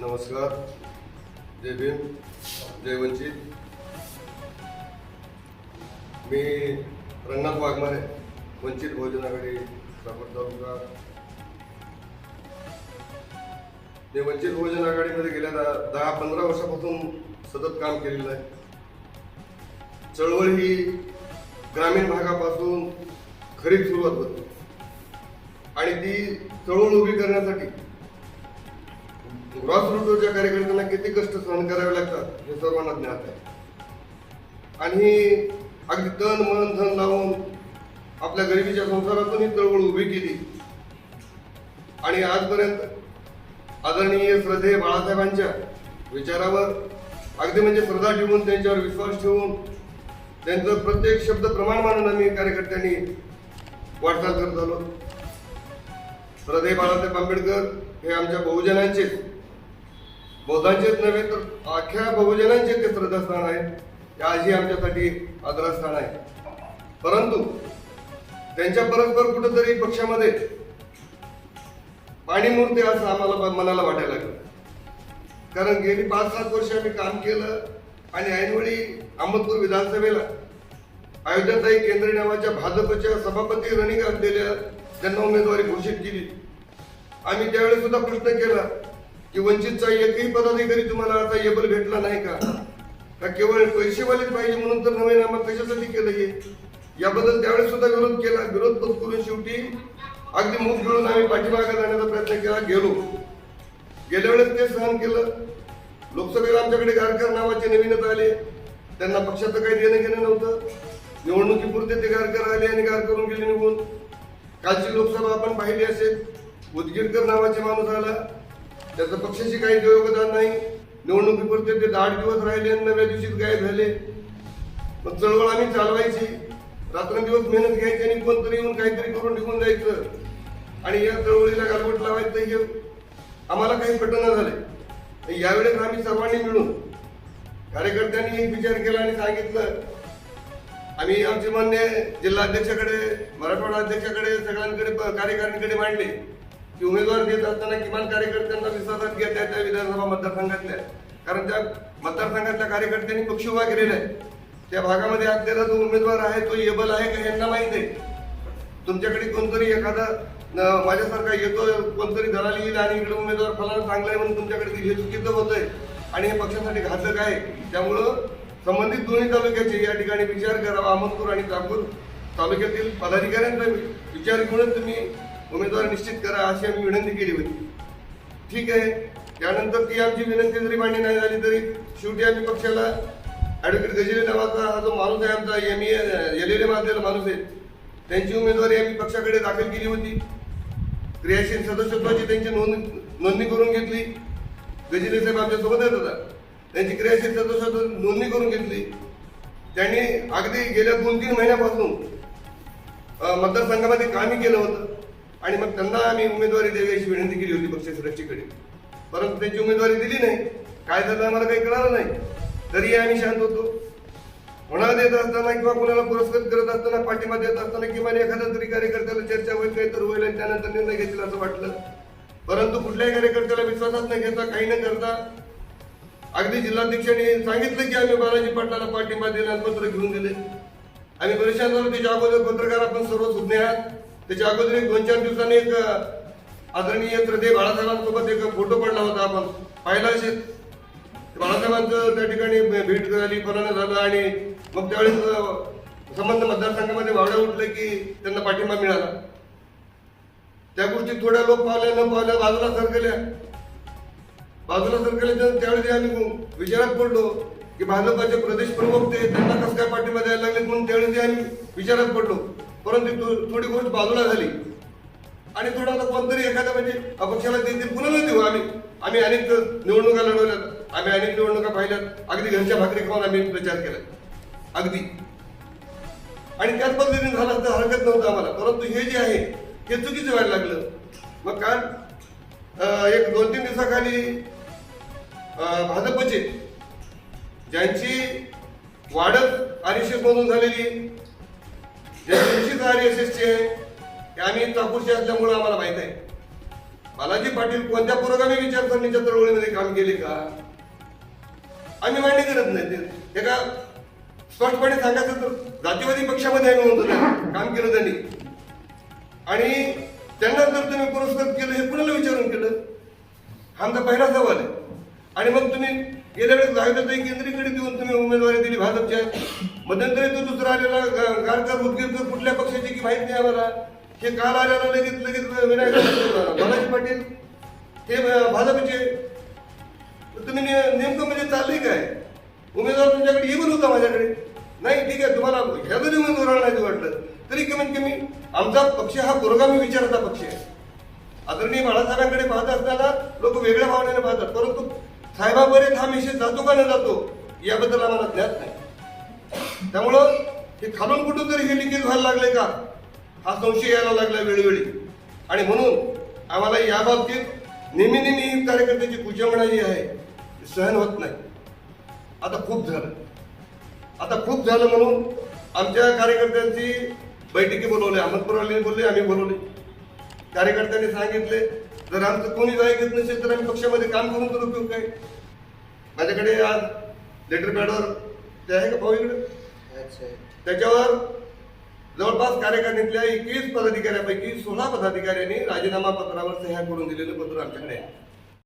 नमस्कार. जय भीम. जय वंचित. मी रंगनाथ वाघमारे वंचित बहुजन आघाडी साकोर तालुका. मी वंचित बहुजन आघाडीमध्ये गेल्या दहा दहा पंधरा वर्षापासून सतत काम केलेलं आहे. चळवळ ही ग्रामीण भागापासून खरी सुरुवात होती. आणि ती चळवळ उभी करण्यासाठी. ग्रॉसरूटवरच्या कार्यकर्त्यांना किती कष्ट सहन करावे लागतात हे सर्वांना ज्ञात आहे. आणि अगदी तन मन धन लावून आपल्या गरिबीच्या संसारातून ही चळवळ उभी केली. आणि आजपर्यंत आदरणीय श्रद्धे बाळासाहेबांच्या विचारावर अगदी म्हणजे श्रद्धा ठेवून त्यांच्यावर विश्वास ठेवून त्यांचं प्रत्येक शब्द प्रमाण मानून आम्ही कार्यकर्त्यांनी वाटचाल करत आलो. हृदय बाळासाहेब आंबेडकर हे आमच्या बहुजनांचेच. बौद्धांचेच नव्हे तर अख्ख्या बहुजनांचे ते श्रद्धास्थान आहे. ते आजही आमच्यासाठी आदरस्थान आहे. परंतु त्यांच्या परस्पर कुठंतरी पक्षामध्ये पाणीमूर्ती असं आम्हाला मनाला वाटायला लागलं. कारण गेली पाच सात वर्ष आम्ही काम केलं आणि ऐनवेळी अहमदपूर विधानसभेला अयोध्याताई केंद्रे नावाच्या भाजपच्या सभापती रणिंग असलेल्या त्यांना उमेदवारी घोषित केली. आम्ही त्यावेळेस सुद्धा प्रश्न केला की वंचितचा एकही पदाधिकारी तुम्हाला आता एबल भेटला नाही का? का केवळ पैसेवालेच पाहिजे म्हणून तर नवीन आम्हाला कशासाठी केलं हे? याबद्दल त्यावेळेस सुद्धा विरोध केला. विरोध करून शेवटी अगदी मुख घेऊन आम्ही पाठीमागा जाण्याचा प्रयत्न केला गेलो. गेल्या वेळेस ते सहन केलं. लोकसभेला आमच्याकडे गारकर नावाचे नवीनच आले. त्यांना पक्षाचं काही देणं घेणं नव्हतं. निवडणुकीपुरते ते गारकर आले आणि गारकरून गेले निघून. कालची लोकसभा आपण पाहिली असेल उदगीरकर नावाचे माणूस आला. त्याचं पक्षाशी काही योगदान नाही. निवडणुकीपुरते ते आठ दिवस राहिले आणि नव्या दिवशी गायब झाले. मग चळवळ आम्ही चालवायची. रात्रंदिवस मेहनत घ्यायची आणि कोणतरी येऊन काहीतरी करून निघून जायचं. आणि या चळवळीला गालबोट लावायचं हे आम्हाला काही पटना झाले यावेळेस आम्ही सर्वांनी मिळून कार्यकर्त्यांनी एक विचार केला आणि सांगितलं आम्ही आमचे मान्य जिल्हा अध्यक्षाकडे मराठवाडा अध्यक्षाकडे सगळ्यांकडे प- कार्यकारिणीकडे मांडले की उमेदवार देत असताना किमान कार्यकर्त्यांना विश्वासात घ्या त्या त्या विधानसभा मतदारसंघातल्या. कारण त्या मतदारसंघातल्या कार्यकर्त्यांनी पक्ष उभा केलेला आहे. त्या भागामध्ये असलेला जो उमेदवार आहे तो एबल आहे का यांना माहीत आहे. तुमच्याकडे कोणतरी एखादा माझ्यासारखा येतो कोणतरी दलाली येईल आणि इकडे उमेदवार फलाना चांगला आहे म्हणून तुमच्याकडे हे चुकीचं होतंय आणि हे पक्षासाठी घातक आहे. त्यामुळं संबंधित दोन्ही तालुक्याचे या ठिकाणी विचार करावा अहमदपूर आणि चाकूर तालुक्यातील पदाधिकाऱ्यांचा विचार घेऊनच तुम्ही उमेदवार निश्चित करा अशी आम्ही विनंती केली होती. ठीक आहे. त्यानंतर ती आमची विनंती जरी मान्य नाही झाली तरी शेवटी आम्ही पक्षाला ॲडव्होकेट गजिले नावाचा हा जो माणूस आहे आमचा एम एल एल मारलेला माणूस आहे त्यांची उमेदवारी आम्ही पक्षाकडे दाखल केली होती. क्रियाशील सदस्यत्वाची त्यांची नोंद नोंदणी करून घेतली. गजेले साहेब आमच्यासोबत येत होता त्यांची क्रियाशील सदस्यत्व नोंदणी करून घेतली. त्यांनी अगदी गेल्या दोन तीन महिन्यापासून मतदारसंघामध्ये कामही केलं होतं. आणि मग त्यांना आम्ही उमेदवारी द्यावी अशी विनंती केली होती पक्ष सुरक्षेकडे परंतु त्यांची उमेदवारी दिली नाही. काय झालं आम्हाला काही कळालं नाही. तरी आम्ही शांत होतो. कोणाला देत असताना किंवा कोणाला पुरस्कृत करत असताना पाठिंबा देत असताना किमान एखाद्या तरी कार्यकर्त्याला चर्चा होईल काही तर होईल आणि त्यानंतर निर्णय घेतील असं वाटलं. परंतु कुठल्याही कार्यकर्त्याला विश्वासात न घेता काही न करता अगदी जिल्हाध्यक्षांनी सांगितलं की आम्ही बालाजी पाटलाला पाठिंबा देण्यात पत्र घेऊन दिले आणि परेशान त्याच्या अगोदर पत्रकार आपण सर्व सुज्ञ आहात. त्याच्या अगोदर एक दोन चार दिवसांनी एक आदरणीय श्रद्धे बाळासाहेबांसोबत एक फोटो पडला होता आपण. पाहिला असेल. बाळासाहेबांचं त्या ठिकाणी भेट झाली फलानं झालं आणि मग त्यावेळेस संबंध मतदारसंघामध्ये वावड्या उठले की त्यांना पाठिंबा मिळाला. त्या गोष्टी थोड्या लोक पावल्या न पावल्या बाजूला सरकल्या बाजूला सरकल्या त्यावेळी आम्ही विचारात पडलो की भाजपाचे प्रदेश प्रमुख ते त्यांना कसं काय पाठिंबा द्यायला लागले म्हणून त्यावेळी आम्ही विचारात पडलो. परंतु थोडी गोष्ट बाजूला झाली. आणि थोडा आता कोणतरी एखाद्या म्हणजे अपक्षाला देतील पुन्हा न देऊ आम्ही. आम्ही अनेक निवडणुका लढवल्यात. आम्ही अनेक निवडणुका पाहिल्यात. अगदी घरच्या भाकरी खाऊन आम्ही प्रचार केला. अगदी. आणि त्याच पद्धतीने झालं तर हरकत नव्हतं आम्हाला. परंतु हे जे आहे हे चुकीचं व्हायला लागलं. मग काल एक दोन तीन दिवसाखाली भाजपचे ज्यांची वाढत आर एस एस मधून झालेली ज्यांची आर एस एसची आहे आम्ही चाकूरचे असल्यामुळे आम्हाला माहीत आहे. बालाजी पाटील कोणत्या पुरोगामी विचारसरणीच्या चळवळीमध्ये काम केले का? आम्ही मान्य करत नाही. ते का स्पष्टपणे सांगायचं तर जातीवादी पक्षामध्ये आम्ही म्हणतो काम केलं त्यांनी. आणि त्यांना जर तुम्ही पुरस्कृत केलं हे कुणाला विचारून केलं? हा आमचा पहिला सवाल आहे. आणि मग तुम्ही गेल्या वेळेस लागलं केंद्रीकडे देऊन तुम्ही उमेदवारी दिली भाजपच्या. मध्यंतरी तो दुसरा आलेला गारकर उदगीरकर कुठल्या पक्षाची की माहिती नाही आम्हाला. हे काल आलेला लगेच लगेच विनायक बालाजी पाटील हे भाजपचे. तर तुम्ही ने- नेमकं म्हणजे चाललंय काय? उमेदवार तुमच्याकडे येऊन होता माझ्याकडे. नाही ठीक आहे तुम्हाला ह्या जरी उमेदवाराला नाही वाटलं. तरी कमीत कमी आमचा पक्ष हा पुरोगामी विचाराचा पक्ष आहे. आदरणीय बाळासाहेबांकडे पाहत असताना लोक वेगळ्या भावनेने पाहतात परंतु साहेबापर्यंत हा मेसेज जातो का न जातो याबद्दल आम्हाला ज्ञात नाही. त्यामुळं हे खालून कुठून तरी हे लिकेज व्हायला लागले का? हा संशय यायला लागला वेळोवेळी. आणि म्हणून आम्हाला या बाबतीत नेहमी नेहमी ही कार्यकर्त्याची कुचंबणा जी आहे ती सहन होत नाही. आता खूप झालं. आता खूप झालं म्हणून आमच्या कार्यकर्त्यांची बैठकी बोलवली अहमदपूरवाले बोलले आम्ही बोलवले. कार्यकर्त्यांनी सांगितले जर आमचं कोणीच ऐकत नसेल तर आम्ही पक्षामध्ये काम करून तर उपयोग काय? माझ्याकडे आज लेटर पॅडवर ते आहे का भाऊ इकडे? अच्छा. त्याच्यावर जवळपास कार्यकारिणीतल्या एकवीस पदाधिकाऱ्यांपैकी सोळा पदाधिकाऱ्यांनी राजीनामा पत्रावर सह्या करून दिलेलं पत्र आमच्याकडे आहे.